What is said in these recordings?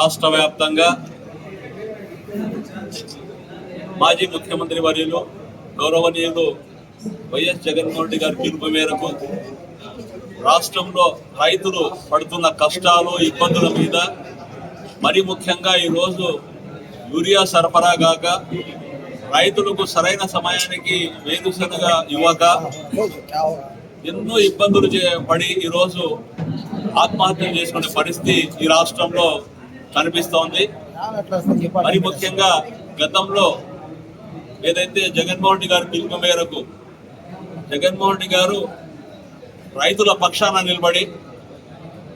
రాష్ట్ర వ్యాప్తంగా మాజీ ముఖ్యమంత్రి వర్యులు గౌరవనీయులు వైఎస్ జగన్మోహన్ రెడ్డి గారి పిలుపు మేరకు రాష్ట్రంలో రైతులు పడుతున్న కష్టాలు ఇబ్బందుల మీద మరి ముఖ్యంగా ఈరోజు యూరియా సరఫరా కాక రైతులకు సరైన సమయానికి వేరుశనగ ఇవ్వక ఎన్నో ఇబ్బందులు చే- పడి ఈరోజు ఆత్మహత్యలు చేసుకునే పరిస్థితి ఈ రాష్ట్రంలో కనిపిస్తోంది. మరి ముఖ్యంగా గతంలో ఏదైతే జగన్మోహన్ రెడ్డి గారి పిలుపు మేరకు జగన్మోహన్ రెడ్డి గారు రైతుల పక్షాన నిలబడి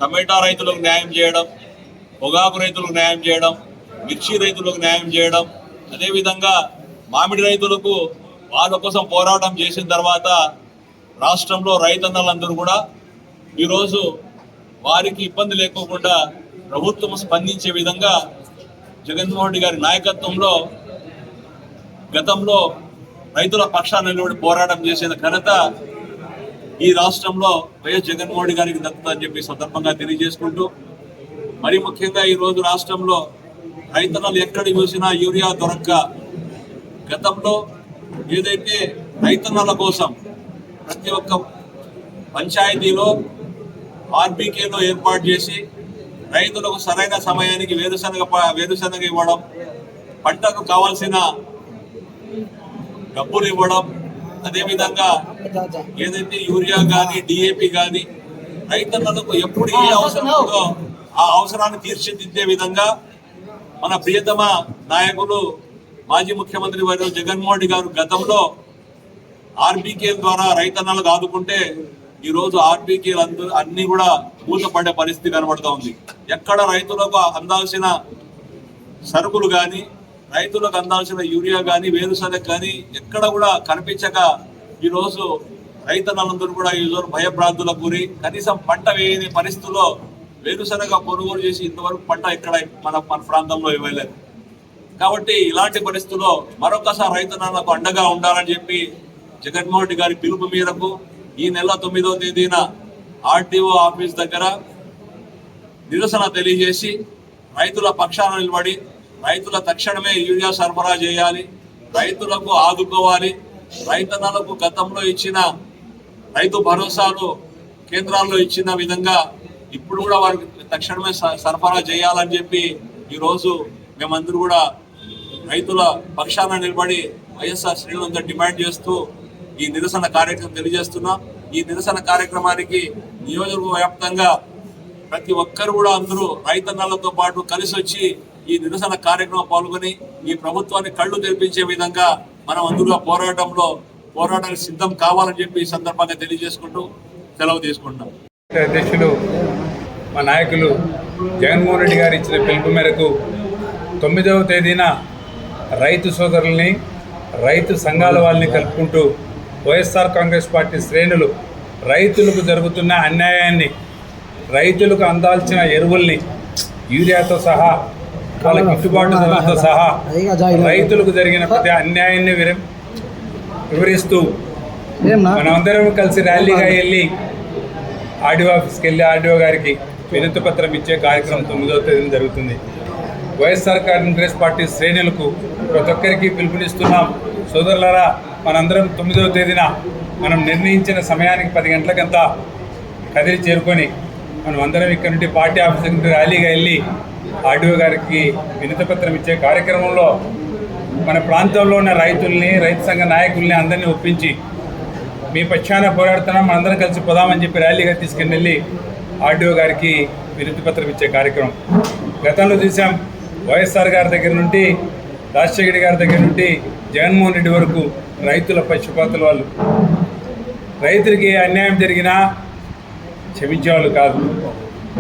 టమాటా రైతులకు న్యాయం చేయడం పొగాకు రైతులకు న్యాయం చేయడం మిర్చి రైతులకు న్యాయం చేయడం అదేవిధంగా మామిడి రైతులకు వాళ్ళ కోసం పోరాటం చేసిన తర్వాత రాష్ట్రంలో రైతన్నలందరూ కూడా ఈరోజు వారికి ఇబ్బంది లేకోకుండా ప్రభుత్వం స్పందించే విధంగా జగన్మోహన్ రెడ్డి గారి నాయకత్వంలో గతంలో రైతుల పక్షాన నిలబడి పోరాటం చేసిన ఘనత ఈ రాష్ట్రంలో వైఎస్ జగన్మోహన్ రెడ్డి గారికి దక్కుతుందని చెప్పి సందర్భంగా తెలియజేసుకుంటూ మరి ముఖ్యంగా ఈ రోజు రాష్ట్రంలో రైతన్నలు ఎక్కడ చూసినా యూరియా దొరక్క గతంలో ఏదైతే రైతన్నల కోసం ప్రతి ఒక్క పంచాయతీలో ఆర్బీకేలో ఏర్పాటు చేసి రైతులకు సరైన సమయానికి వేరుశనగ వేరుశనగ ఇవ్వడం పంటకు కావాల్సిన డబ్బులు ఇవ్వడం అదేవిధంగా ఏదైతే యూరియా కానీ డిఏపి కానీ రైతన్నలకు ఎప్పుడు ఏ అవసరం ఉందో ఆ అవసరాన్ని తీర్చిదిద్దే విధంగా మన ప్రియతమ నాయకులు మాజీ ముఖ్యమంత్రి వారు జగన్మోహన్ రెడ్డి గారు గతంలో ఆర్బీకే ద్వారా రైతన్నలకు ఆదుకుంటే ఈ రోజు ఆర్బీకేలు అందరూ అన్ని కూడా మూతపడే పరిస్థితి కనబడుతూ ఉంది. ఎక్కడ రైతులకు అందాల్సిన సరుకులు కానీ రైతులకు అందాల్సిన యూరియా కానీ వేరుశనగ కానీ ఎక్కడ కూడా కనిపించక ఈరోజు రైతన్నలందరూ కూడా ఈరోజు భయభ్రాంతులకు గురి. కనీసం పంట వేయని పరిస్థితుల్లో వేరుశనగ కొనుగోలు చేసి ఇంతవరకు పంట ఎక్కడ మన మన ప్రాంతంలో ఇవ్వలేదు. కాబట్టి ఇలాంటి పరిస్థితుల్లో మరొకసారి రైతన్నలకు అండగా ఉండాలని చెప్పి జగన్మోహన్ రెడ్డి గారి పిలుపు మేరకు ఈ నెల తొమ్మిదో తేదీన ఆర్టీఓ ఆఫీస్ దగ్గర నిరసన తెలియజేసి రైతుల పక్షాన నిలబడి రైతుల తక్షణమే యూరియా సరఫరా చేయాలి రైతులకు ఆదుకోవాలి రైతన్నలకు గతంలో ఇచ్చిన రైతు భరోసాలు కేంద్రాల్లో ఇచ్చిన విధంగా ఇప్పుడు కూడా వారికి తక్షణమే స- సరఫరా చేయాలని చెప్పి ఈరోజు మేమందరూ కూడా రైతుల పక్షాన నిలబడి వైఎస్ఆర్ శ్రేణులంతా డిమాండ్ చేస్తూ ఈ నిరసన కార్యక్రమం తెలియజేస్తున్నాం. ఈ నిరసన కార్యక్రమానికి నియోజకవర్గ వ్యాప్తంగా ప్రతి ఒక్కరు కూడా అందరూ రైతన్నలతో పాటు కలిసి వచ్చి ఈ నిరసన కార్యక్రమం పాల్గొని ఈ ప్రభుత్వాన్ని కళ్ళు తెరిపించే విధంగా మనం అందులో పోరాటంలో పోరాటానికి సిద్ధం కావాలని చెప్పి ఈ సందర్భంగా తెలియజేసుకుంటూ సెలవు తీసుకుంటున్నాం. అధ్యక్షులు మా నాయకులు జగన్మోహన్ రెడ్డి గారు ఇచ్చిన పిలుపు మేరకు తొమ్మిదవ తేదీన రైతు సోదరుల్ని రైతు సంఘాల వాళ్ళని కలుపుకుంటూ వైఎస్ఆర్ కాంగ్రెస్ పార్టీ శ్రేణులు రైతులకు జరుగుతున్న అన్యాయాన్ని రైతులకు అందాల్సిన ఎరువుల్ని యూరియాతో సహా వాళ్ళ గిట్టుబాటు ధరలతో సహా రైతులకు జరిగిన ప్రతి అన్యాయాన్ని విర- వివరిస్తూ మనమందరం కలిసి ర్యాలీగా వెళ్ళి ఆర్డీఓ ఆఫీస్కి వెళ్ళి ఆర్డీఓ గారికి వినతి పత్రం ఇచ్చే కార్యక్రమం తొమ్మిదవ తేదీన జరుగుతుంది. వైఎస్ఆర్ కాంగ్రెస్ పార్టీ శ్రేణులకు ప్రతి ఒక్కరికి పిలుపునిస్తున్నాం. సోదరులారా మనందరం తొమ్మిదవ తేదీన మనం నిర్ణయించిన సమయానికి పది గంటలకంతా కదిలి చేరుకొని మనం అందరం ఇక్కడ నుండి పార్టీ ఆఫీస్ నుండి ర్యాలీగా వెళ్ళి ఆర్డీఓ గారికి వినతి పత్రం ఇచ్చే కార్యక్రమంలో మన ప్రాంతంలో ఉన్న రైతుల్ని రైతు సంఘ నాయకుల్ని అందరినీ ఒప్పించి మీ పక్షాన పోరాడుతున్నాం మనందరం కలిసి పోదామని చెప్పి ర్యాలీగా తీసుకుని వెళ్ళి ఆర్డీఓ గారికి వినతి పత్రం ఇచ్చే కార్యక్రమం. గతంలో చూసాం వైఎస్ఆర్ గారి దగ్గర నుండి రాజశేఖర్ గారి దగ్గర నుండి జగన్మోహన్ రెడ్డి వరకు రైతుల పక్షపాతుల వాళ్ళు. రైతులకి అన్యాయం జరిగినా క్షమించేవాళ్ళు కాదు.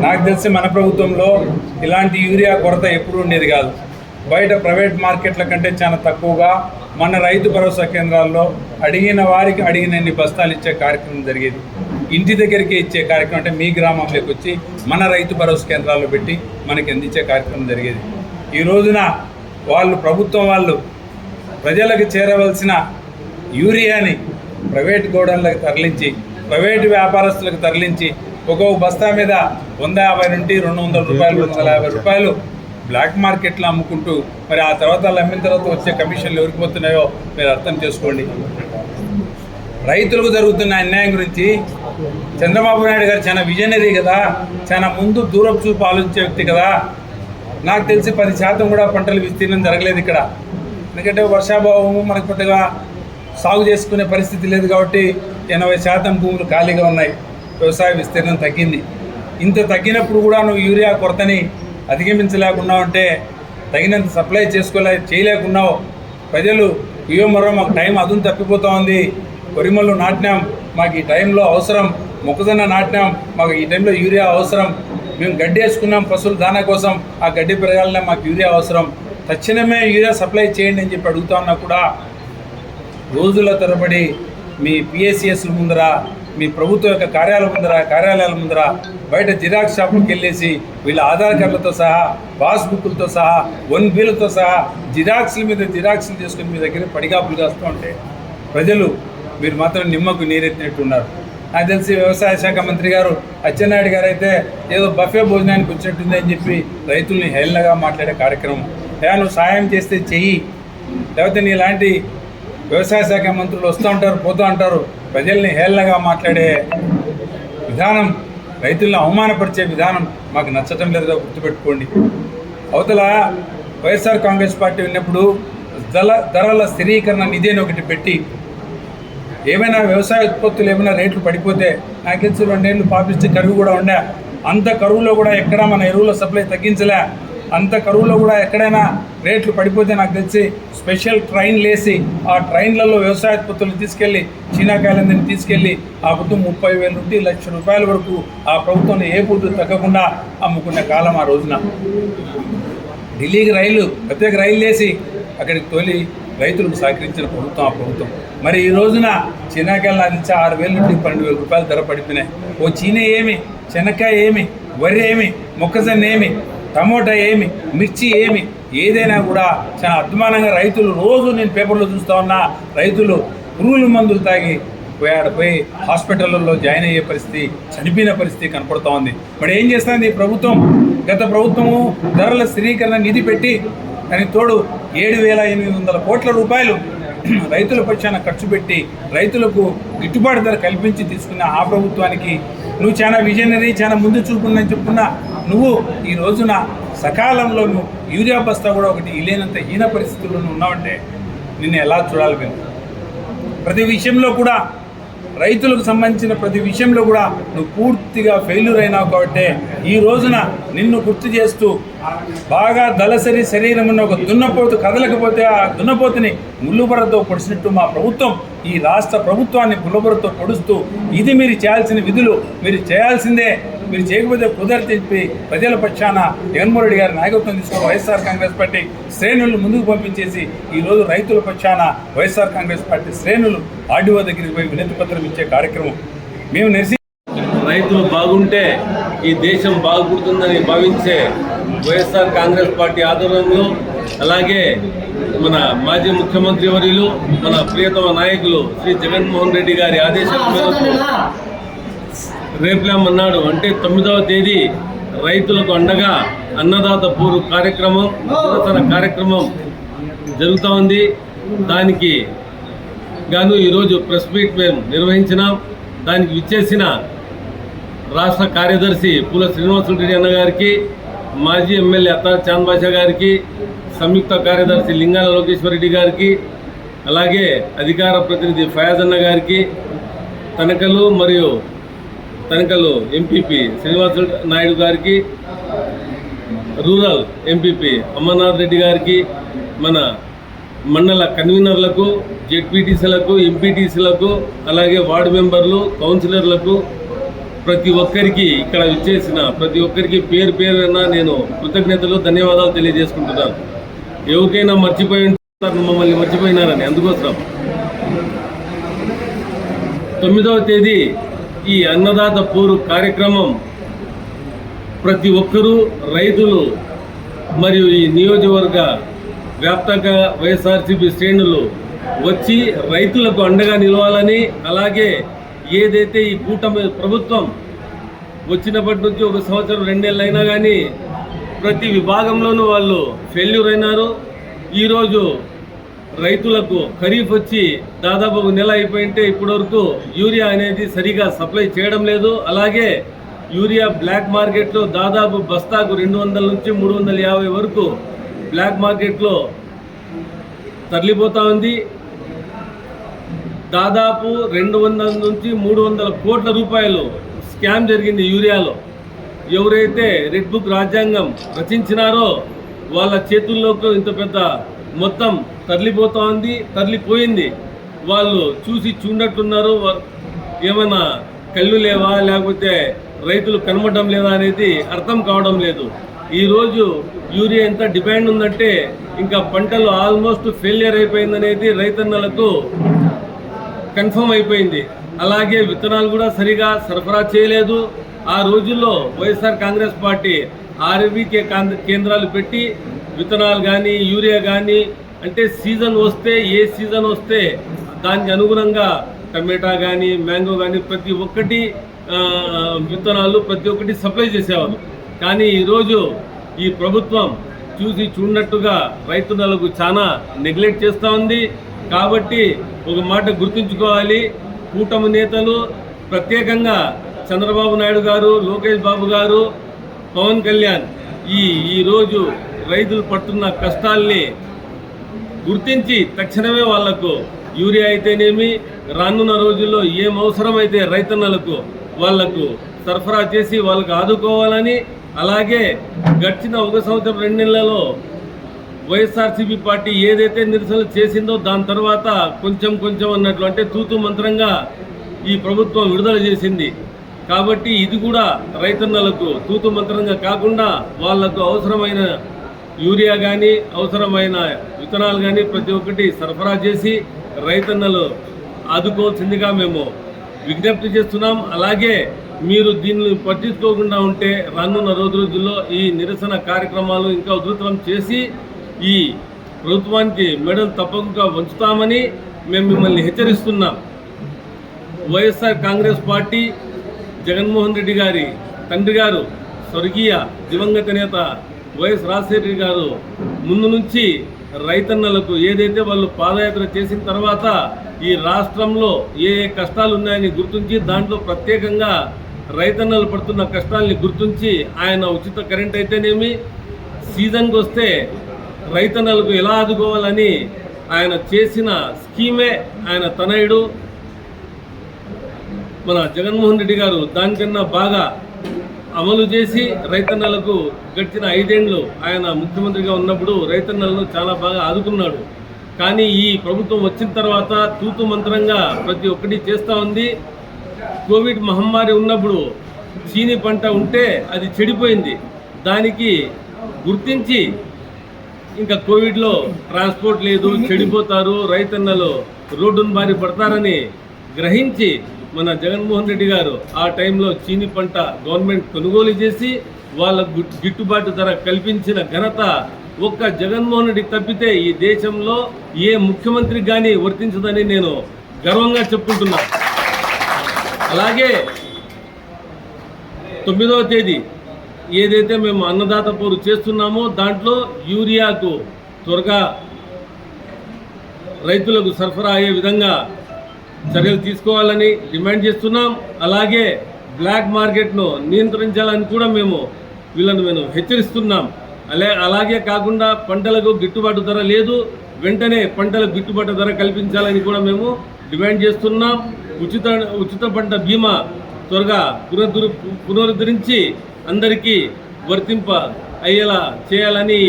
నాకు తెలిసి మన ప్రభుత్వంలో ఇలాంటి యూరియా కొరత ఎప్పుడు ఉండేది కాదు. బయట ప్రైవేట్ మార్కెట్ల కంటే చాలా తక్కువగా మన రైతు భరోసా కేంద్రాల్లో అడిగిన వారికి అడిగినన్ని బస్తాలు ఇచ్చే కార్యక్రమం జరిగేది. ఇంటి దగ్గరికి ఇచ్చే కార్యక్రమం అంటే మీ గ్రామంలోకి వచ్చి మన రైతు భరోసా కేంద్రాల్లో పెట్టి మనకి అందించే కార్యక్రమం జరిగేది. ఈ రోజున వాళ్ళు ప్రభుత్వం వాళ్ళు ప్రజలకు చేరవలసిన యూరియాని ప్రైవేట్ గోడౌన్లకు తరలించి ప్రైవేటు వ్యాపారస్తులకు తరలించి ఒక్కొక్క బస్తా మీద వంద యాభై నుండి రెండు వందల రూపాయలు రెండు వందల యాభై రూపాయలు బ్లాక్ మార్కెట్లో అమ్ముకుంటూ మరి ఆ తర్వాత వాళ్ళు అమ్మిన తర్వాత వచ్చే కమిషన్లు ఎవరికి పోతున్నాయో మీరు అర్థం చేసుకోండి. రైతులకు జరుగుతున్న అన్యాయం గురించి చంద్రబాబు నాయుడు గారు చాలా విజనరీ కదా చాలా ముందు దూరపు చూపు ఆలోచించే వ్యక్తి కదా. నాకు తెలిసి పది శాతం కూడా పంటలు విస్తీర్ణం జరగలేదు ఇక్కడ. ఎందుకంటే వర్షాభావము మనకు కొద్దిగా సాగు చేసుకునే పరిస్థితి లేదు కాబట్టి ఎనభై శాతం భూములు ఖాళీగా ఉన్నాయి. వ్యవసాయ విస్తీర్ణం తగ్గింది. ఇంత తగ్గినప్పుడు కూడా నువ్వు యూరియా కొరతని అధిగమించలేకున్నావు అంటే తగినంత సప్లై చేసుకోలే చేయలేకున్నావు. ప్రజలు ఇయో మరో మాకు టైం అదును తప్పిపోతూ ఉంది వరిమల్లు నాటినాం. మాకు ఈ టైంలో అవసరం. మొక్కజొన్న నాటినాం. మాకు ఈ టైంలో యూరియా అవసరం. మేము గడ్డి వేసుకున్నాం పశువుల దానా కోసం. ఆ గడ్డి పెరగాలనే మాకు యూరియా అవసరం. తక్షణమే యూరియా సప్లై చేయండి అని చెప్పి అడుగుతా ఉన్నా కూడా రోజుల తరబడి మీ పిఎస్సిఎస్ల ముందర మీ ప్రభుత్వం యొక్క కార్యాలయం ముందర కార్యాలయాల ముందర బయట జిరాక్స్ షాపులకు వెళ్ళేసి వీళ్ళ ఆధార్ కార్డులతో సహా పాస్బుక్లతో సహా వన్ బిల్తో సహా జిరాక్స్ల మీద జిరాక్స్లు తీసుకుని మీ దగ్గర పడిగాపులు కాస్తూ ఉంటే ప్రజలు మీరు మాత్రం నిమ్మకు నీరెత్తినట్టున్నారు నాకు తెలిసి వ్యవసాయ శాఖ మంత్రి గారు అచ్చెన్నాయుడు గారు అయితే ఏదో బఫే భోజనానికి వచ్చినట్టుంది అని చెప్పి రైతుల్ని హేళనగా మాట్లాడే కార్యక్రమం. నువ్వు సాయం చేస్తే చెయ్యి. లేకపోతే నీలాంటి వ్యవసాయ శాఖ మంత్రులు వస్తూ ఉంటారు పోతూ ఉంటారు. ప్రజల్ని హేళనగా మాట్లాడే విధానం రైతులను అవమానపరిచే విధానం మాకు నచ్చటం లేదో గుర్తుపెట్టుకోండి. అవతల వైఎస్ఆర్ కాంగ్రెస్ పార్టీ ఉన్నప్పుడు ధర ధరల స్థిరీకరణ నిధి అని ఒకటి పెట్టి ఏమైనా వ్యవసాయ ఉత్పత్తులు ఏమైనా రేట్లు పడిపోతే నాకు తెలిసి రెండేళ్ళు పాపిస్తే కరువు కూడా ఉండే అంత కరువులో కూడా ఎక్కడా మన ఎరువుల సప్లై తగ్గించలే. అంత కరువులో కూడా ఎక్కడైనా రేట్లు పడిపోతే నాకు తెలిసి స్పెషల్ ట్రైన్లు వేసి ఆ ట్రైన్లలో వ్యవసాయ ఉత్పత్తులు తీసుకెళ్ళి చీనాకాయలందరినీ తీసుకెళ్ళి ఆ ప్రభుత్వం ముప్పై వేల నుండి లక్ష రూపాయల వరకు ఆ ప్రభుత్వం ఏ పూట తగ్గకుండా అమ్ముకున్న కాలం ఆ రోజున. ఢిల్లీకి రైలు ప్రత్యేక రైలు వేసి అక్కడికి తోలి రైతులకు సహకరించిన ప్రభుత్వం ఆ ప్రభుత్వం. మరి ఈ రోజున చిన్నకాయలు అందించి ఆరు వేల నుండి పన్నెండు వేల రూపాయలు ధర పడిపోయినాయి. ఓ చీన ఏమి శనక్కాయ ఏమి వరి ఏమి మొక్కజొన్న ఏమి టమోటా ఏమి మిర్చి ఏమి ఏదైనా కూడా చాలా అద్మానంగా రైతులు రోజు నేను పేపర్లో చూస్తా ఉన్నా రైతులు పురుగుల మందులు తాగి పోయాడు పోయి హాస్పిటల్లో జాయిన్ అయ్యే పరిస్థితి చనిపోయిన పరిస్థితి కనపడుతూ ఉంది. మరి ఏం చేస్తుంది ఈ ప్రభుత్వం? గత ప్రభుత్వము ధరల స్థిరీకరణ నిధి పెట్టి దానికి తోడు ఏడు వేల ఎనిమిది వందల కోట్ల రూపాయలు రైతుల పక్షాన ఖర్చు పెట్టి రైతులకు గిట్టుబాటు ధర కల్పించి తీసుకున్న ఆ ప్రభుత్వానికి నువ్వు చాలా విజనరీ చాలా ముందు చూపుందని చెప్పుకున్నా నువ్వు ఈ రోజున సకాలంలో నువ్వు యూరియా బస్తా కూడా ఒకటి ఇలేనంత హీన పరిస్థితుల్లో ఉన్నావంటే నిన్ను ఎలా చూడాలి మేము? ప్రతి విషయంలో కూడా రైతులకు సంబంధించిన ప్రతి విషయంలో కూడా నువ్వు పూర్తిగా ఫెయిల్యూర్ అయినావు కాబట్టి ఈ రోజున నిన్ను గుర్తు చేస్తూ బాగా దళసరి శరీరం ఉన్న ఒక దున్నపోతు కదలకపోతే ఆ దున్నపోతుని ముళ్ళుబరతో పొడిచినట్టు మా ప్రభుత్వం ఈ రాష్ట్ర ప్రభుత్వాన్ని ముళ్ళుబరతో పొడుస్తూ ఇది మీరు చేయాల్సిన విధులు మీరు చేయాల్సిందే మీరు చేయకపోతే కుదరని చెప్పి ప్రజల పక్షాన జగన్మోహన్ రెడ్డి గారి నాయకత్వం తీసుకుని వైఎస్ఆర్ కాంగ్రెస్ పార్టీ శ్రేణులను ముందుకు పంపించేసి ఈరోజు రైతుల పక్షాన వైఎస్ఆర్ కాంగ్రెస్ పార్టీ శ్రేణులు ఆర్డీఓ దగ్గరికి పోయి వినతి పత్రం ఇచ్చే కార్యక్రమం మేము నిరసి రైతులు బాగుంటే ఈ దేశం బాగుపడుతుందని భావించే వైఎస్ఆర్ కాంగ్రెస్ పార్టీ ఆధ్వర్యంలో అలాగే మన మాజీ ముఖ్యమంత్రి వర్యులు మన ప్రియతమ నాయకులు శ్రీ జగన్మోహన్ రెడ్డి గారి ఆదేశాల మేరకు రేపులేమన్నాడు అంటే తొమ్మిదవ తేదీ రైతులకు అండగా అన్నదాత పూర్వ కార్యక్రమం పురాతన కార్యక్రమం జరుగుతూ ఉంది. దానికి గాను ఈరోజు ప్రెస్ మీట్ మేము నిర్వహించినాం. దానికి విచ్చేసిన రాష్ట్ర కార్యదర్శి పూల శ్రీనివాసరెడ్డి అన్న గారికి మాజీ ఎమ్మెల్యే అత్తార్ చాంద్ బాషా గారికి సంయుక్త కార్యదర్శి లింగాల లోకేశ్వరరెడ్డి గారికి అలాగే అధికార ప్రతినిధి ఫయాజ్ అన్న గారికి తనకలు మరియు తనకలు ఎంపీపీ శ్రీనివాస నాయుడు గారికి రూరల్ ఎంపీపీ అమర్నాథ్ రెడ్డి గారికి మన మండల కన్వీనర్లకు జెడ్పీటీసీలకు ఎంపీటీసీలకు అలాగే వార్డు మెంబర్లు కౌన్సిలర్లకు ప్రతి ఒక్కరికి ఇక్కడ విచ్చేసిన ప్రతి ఒక్కరికి పేరు పేరున నేను కృతజ్ఞతలు ధన్యవాదాలు తెలియజేసుకుంటున్నాను. ఎవరికైనా మర్చిపోయి ఉంటారు మమ్మల్ని మర్చిపోయినారని అందుకోసం. తొమ్మిదవ తేదీ ఈ అన్నదాత పూరు కార్యక్రమం ప్రతి ఒక్కరూ రైతులు మరియు ఈ నియోజకవర్గ వ్యాప్తంగా వైఎస్ఆర్సీపీ శ్రేణులు వచ్చి రైతులకు అండగా నిలవాలని అలాగే ఏదైతే ఈ కూటమి ప్రభుత్వం వచ్చినప్పటి నుంచి ఒక సంవత్సరం రెండేళ్ళు అయినా కానీ ప్రతి విభాగంలోనూ వాళ్ళు ఫెయిల్యూర్ అయినారు. ఈరోజు రైతులకు ఖరీఫ్ వచ్చి దాదాపు ఒక నెల అయిపోయింటే ఇప్పటివరకు యూరియా అనేది సరిగా సప్లై చేయడం లేదు. అలాగే యూరియా బ్లాక్ మార్కెట్లో దాదాపు బస్తాకు రెండు వందల నుంచి మూడు వందల యాభై వరకు బ్లాక్ మార్కెట్లో తరలిపోతూ ఉంది. దాదాపు రెండు వందల నుంచి మూడు వందల కోట్ల రూపాయలు స్కామ్ జరిగింది యూరియాలో. ఎవరైతే రెడ్ బుక్ రాజ్యాంగం రచించినారో వాళ్ళ చేతుల్లోకి ఇంత పెద్ద మొత్తం తరలిపోతా ఉంది తరలిపోయింది. వాళ్ళు చూసి చూడట్టున్నారు ఏమైనా కళ్ళు లేవా? లేకపోతే రైతులు కనబడడం లేదా అనేది అర్థం కావడం లేదు. ఈరోజు యూరియా ఎంత డిమాండ్ ఉందంటే ఇంకా పంటలు ఆల్మోస్ట్ ఫెయిలియర్ అయిపోయిందనేది రైతన్నలకు కన్ఫర్మ్ అయిపోయింది. అలాగే విత్తనాలు కూడా సరిగా సరఫరా చేయలేదు. ఆ రోజుల్లో వైఎస్ఆర్ కాంగ్రెస్ పార్టీ ఆర్వీకే కేంద్రాలు పెట్టి విత్తనాలు కానీ యూరియా కానీ అంటే సీజన్ వస్తే ఏ సీజన్ వస్తే దానికి అనుగుణంగా టమాటా కానీ మ్యాంగో కానీ ప్రతి ఒక్కటి విత్తనాలు ప్రతి ఒక్కటి సప్లై చేసేవారు కానీ ఈరోజు ఈ ప్రభుత్వం చూసి చూడనట్టుగా రైతులకు చాలా నెగ్లెక్ట్ చేస్తూ ఉంది. కాబట్టి ఒక మాట గుర్తుంచుకోవాలి. కూటమి నేతలు ప్రత్యేకంగా చంద్రబాబు నాయుడు గారు లోకేష్ బాబు గారు పవన్ కళ్యాణ్ ఈ ఈరోజు రైతులు పడుతున్న కష్టాల్ని గుర్తించి తక్షణమే వాళ్ళకు యూరియా అయితేనేమి రానున్న రోజుల్లో ఏం అవసరమైతే రైతన్నలకు వాళ్ళకు సరఫరా చేసి వాళ్ళకు ఆదుకోవాలని అలాగే గడిచిన ఒక సంవత్సరం రెండు నెలలలో వైఎస్ఆర్సీపీ పార్టీ ఏదైతే నిరసనలు చేసిందో దాని తర్వాత కొంచెం కొంచెం అన్నట్లు అంటే తూతు మంత్రంగా ఈ ప్రభుత్వం విడుదల చేసింది. కాబట్టి ఇది కూడా రైతన్నలకు తూతు మంత్రంగా కాకుండా వాళ్ళకు అవసరమైన యూరియా కానీ అవసరమైన విత్తనాలు కానీ ప్రతి ఒక్కటి సరఫరా చేసి రైతన్నలు ఆదుకోవాల్సిందిగా మేము విజ్ఞప్తి చేస్తున్నాం. అలాగే మీరు దీన్ని పట్టించుకోకుండా ఉంటే రానున్న రోజు రోజుల్లో ఈ నిరసన కార్యక్రమాలు ఇంకా ఉధృతం చేసి ఈ ప్రభుత్వానికి మెడలు తప్పకుండా వంచుతామని మేము మిమ్మల్ని హెచ్చరిస్తున్నాం. YSR Congress party Jaganmohan Reddy గారి తండ్రి గారు స్వర్గీయ దివంగత నేత వైఎస్ రాజశేఖర గారు ముందు నుంచి రైతన్నలకు ఏదైతే వాళ్ళు పాదయాత్ర చేసిన తర్వాత ఈ రాష్ట్రంలో ఏ ఏ కష్టాలు ఉన్నాయని గుర్తించి దాంట్లో ప్రత్యేకంగా రైతన్నలు పడుతున్న కష్టాల్ని గుర్తించి ఆయన ఉచిత కరెంట్ అయితేనేమి? సీజన్కి వస్తే రైతన్నలకు ఎలా ఆదుకోవాలని ఆయన చేసిన స్కీమే ఆయన తనయుడు. మన జగన్మోహన్ రెడ్డి గారు దానికన్నా బాగా అమలు చేసి రైతన్నలకు గడిచిన ఐదేండ్లు ఆయన ముఖ్యమంత్రిగా ఉన్నప్పుడు రైతన్నలను చాలా బాగా ఆదుకున్నాడు. కానీ ఈ ప్రభుత్వం వచ్చిన తర్వాత తూతు మంత్రంగా ప్రతి ఒక్కటి చేస్తూ ఉంది. కోవిడ్ మహమ్మారి ఉన్నప్పుడు చీని పంట ఉంటే అది చెడిపోయింది. దానికి గుర్తించి ఇంకా కోవిడ్లో ట్రాన్స్పోర్ట్ లేదు చెడిపోతారు రైతన్నలు రోడ్డును బారి పడతారని గ్రహించి మన జగన్మోహన్ రెడ్డి గారు ఆ టైంలో చీని పంట గవర్నమెంట్ కొనుగోలు చేసి వాళ్ళ గిట్టుబాటు ధర కల్పించిన ఘనత ఒక్క జగన్మోహన్ రెడ్డి తప్పితే ఈ దేశంలో ఏ ముఖ్యమంత్రి కానీ వర్తించదని నేను గర్వంగా చెప్పుకుంటున్నా. అలాగే తొమ్మిదవ తేదీ ఏదైతే మేము అన్నదాత పోరు చేస్తున్నామో దాంట్లో యూరియాకు త్వరగా రైతులకు సరఫరా అయ్యే విధంగా చర్యలు తీసుకోవాలని డిమాండ్ చేస్తున్నాం. అలాగే బ్లాక్ మార్కెట్ను నియంత్రించాలని కూడా మేము వీళ్ళను మేము హెచ్చరిస్తున్నాం. అలా అలాగే కాకుండా పంటలకు గిట్టుబాటు ధర లేదు. వెంటనే పంటలకు గిట్టుబాటు ధర కల్పించాలని కూడా మేము డిమాండ్ చేస్తున్నాం. ఉచిత ఉచిత పంట బీమా త్వరగా పునరుద్ధరి పునరుద్ధరించి అందరికీ వర్తింప అయ్యేలా చేయాలని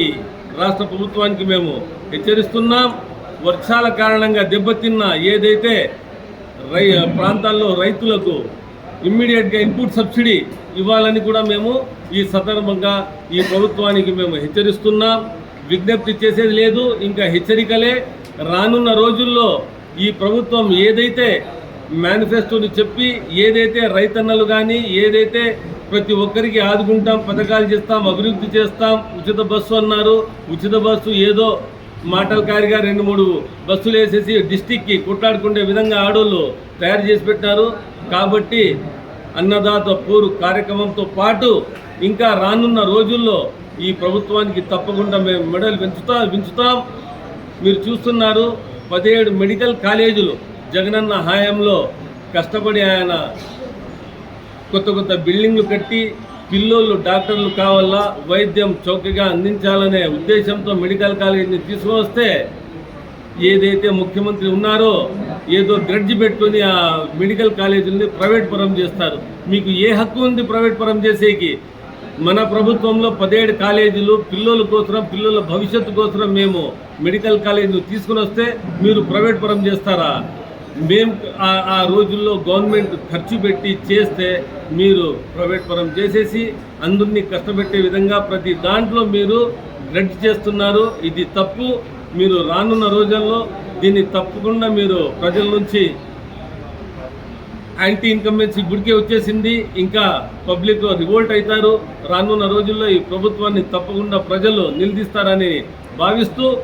రాష్ట్ర ప్రభుత్వానికి మేము హెచ్చరిస్తున్నాం. వర్షాల కారణంగా దెబ్బతిన్న ఏదైతే రై ప్రాంతాల్లో రైతులకు ఇమ్మీడియట్గా ఇన్పుట్ సబ్సిడీ ఇవ్వాలని కూడా మేము ఈ సందర్భంగా ఈ ప్రభుత్వానికి మేము హెచ్చరిస్తున్నాం. విజ్ఞప్తి చేసేది లేదు ఇంకా హెచ్చరికలే. రానున్న రోజుల్లో ఈ ప్రభుత్వం ఏదైతే మేనిఫెస్టోని చెప్పి ఏదైతే రైతన్నలు కానీ ఏదైతే ప్రతి ఒక్కరికి ఆదుకుంటాం పథకాలు చేస్తాం అభివృద్ధి చేస్తాం ఉచిత బస్సు అన్నారు. ఉచిత బస్సు ఏదో మాటల కారిగా రెండు మూడు బస్సులు వేసేసి డిస్టిక్కి కొట్లాడుకునే విధంగా ఆడోళ్ళు తయారు చేసి పెట్టినారు కాబట్టి అన్నదాత పూరు కార్యక్రమంతో పాటు ఇంకా రానున్న రోజుల్లో ఈ ప్రభుత్వానికి తప్పకుండా మేము మెడల్ పెంచుతా పెంచుతాం మీరు చూస్తున్నారు పదిహేడు మెడికల్ కాలేజీలు జగనన్న హాయంలో కష్టపడి ఆయన కొత్త కొత్త బిల్డింగ్లు కట్టి పిల్లోళ్ళు డాక్టర్లు కావాలా? వైద్యం చౌకగా అందించాలనే ఉద్దేశంతో మెడికల్ కాలేజీని తీసుకువస్తే ఏదైతే ముఖ్యమంత్రి ఉన్నారో ఏదో గ్రడ్జ్ పెట్టుకుని ఆ మెడికల్ కాలేజీని ప్రైవేట్ పరం చేస్తారు. మీకు ఏ హక్కు ఉంది ప్రైవేట్ పరం చేసేకి? మన ప్రభుత్వంలో పదిహేడు కాలేజీలు పిల్లల కోసం పిల్లల భవిష్యత్తు కోసం మేము మెడికల్ కాలేజీలు తీసుకుని వస్తే మీరు ప్రైవేట్ పరం చేస్తారా? మేము ఆ- రోజుల్లో గవర్నమెంట్ ఖర్చు పెట్టి చేస్తే మీరు ప్రైవేట్ పరం చేసేసి అందరినీ కష్టపెట్టే విధంగా ప్రతి దాంట్లో మీరు గ్రెడ్ చేస్తున్నారు. ఇది తప్పు. మీరు రానున్న రోజుల్లో దీన్ని తప్పకుండా మీరు ప్రజల నుంచి యాంటీ ఇన్కంబెన్సీ గుడికే వచ్చేసింది. ఇంకా పబ్లిక్ రివోల్ట్ అవుతారు. రానున్న రోజుల్లో ఈ ప్రభుత్వాన్ని తప్పకుండా ప్రజలు నిలదీస్తారని భావిస్తూ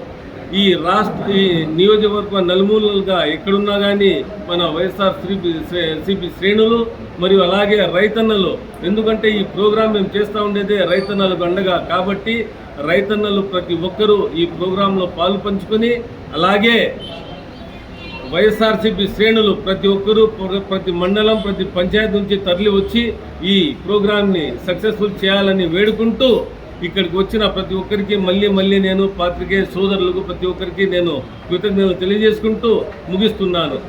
ఈ రాష్ట్ర ఈ నియోజకవర్గ నలుమూలలుగా ఎక్కడున్నా కానీ మన వైఎస్ఆర్ సిపి సిపి శ్రేణులు మరియు అలాగే రైతన్నలు. ఎందుకంటే ఈ ప్రోగ్రాం మేము చేస్తూ ఉండేదే రైతన్నలకు అండగా కాబట్టి రైతన్నలు ప్రతి ఒక్కరూ ఈ ప్రోగ్రాంలో పాలు పంచుకొని అలాగే వైఎస్ఆర్సీపీ శ్రేణులు ప్రతి ఒక్కరూ ప్ర- ప్రతి మండలం ప్రతి పంచాయతీ నుంచి తరలి వచ్చి ఈ ప్రోగ్రామ్ని సక్సెస్ఫుల్ చేయాలని వేడుకుంటూ ఇక్కడికి వచ్చిన ప్రతి ఒక్కరికి మళ్ళీ మళ్ళీ నేను పాత్రికేయ సోదరులకు ప్రతి ఒక్కరికి నేను కృతజ్ఞతలు తెలియజేసుకుంటూ ముగిస్తున్నాను.